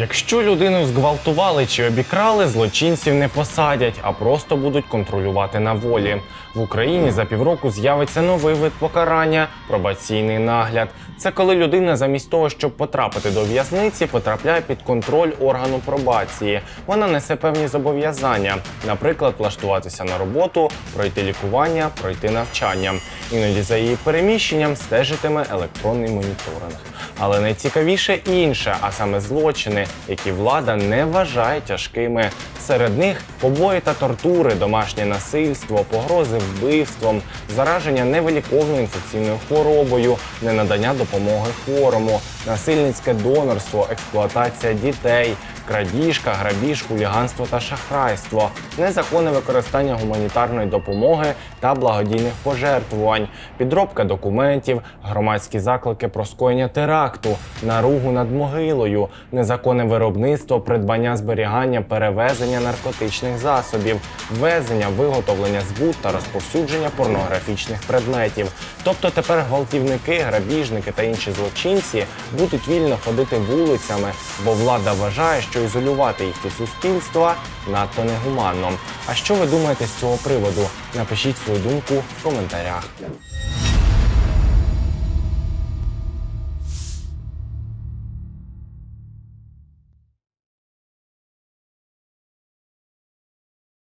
Якщо людину зґвалтували чи обікрали, злочинців не посадять, а просто будуть контролювати на волі. В Україні за півроку з'явиться новий вид покарання пробаційний нагляд. Це коли людина замість того, щоб потрапити до в'язниці, потрапляє під контроль органу пробації. Вона несе певні зобов'язання, наприклад, влаштуватися на роботу, пройти лікування, пройти навчання. Іноді за її переміщенням стежитиме електронний моніторинг. Але найцікавіше інше, а саме злочини, які влада не вважає тяжкими. Серед них побої та тортури, домашнє насильство, погрози вбивством, зараження невиліковною інфекційною хворобою, ненадання допомоги хворому, насильницьке донорство, експлуатація дітей, крадіжка, грабіж, хуліганство та шахрайство, незаконне використання гуманітарної допомоги та благодійних пожертвувань, підробка документів, громадські заклики про скоєння теракту, наругу над могилою, незаконне виробництво, придбання, зберігання, перевезення наркотичних засобів, ввезення, виготовлення, збут та розповсюдження порнографічних предметів. Тобто тепер гвалтівники, грабіжники та інші злочинці будуть вільно ходити вулицями, бо влада вважає, що ізолювати їх від суспільства надто негуманно. А що ви думаєте з цього приводу? Напишіть свою думку в коментарях.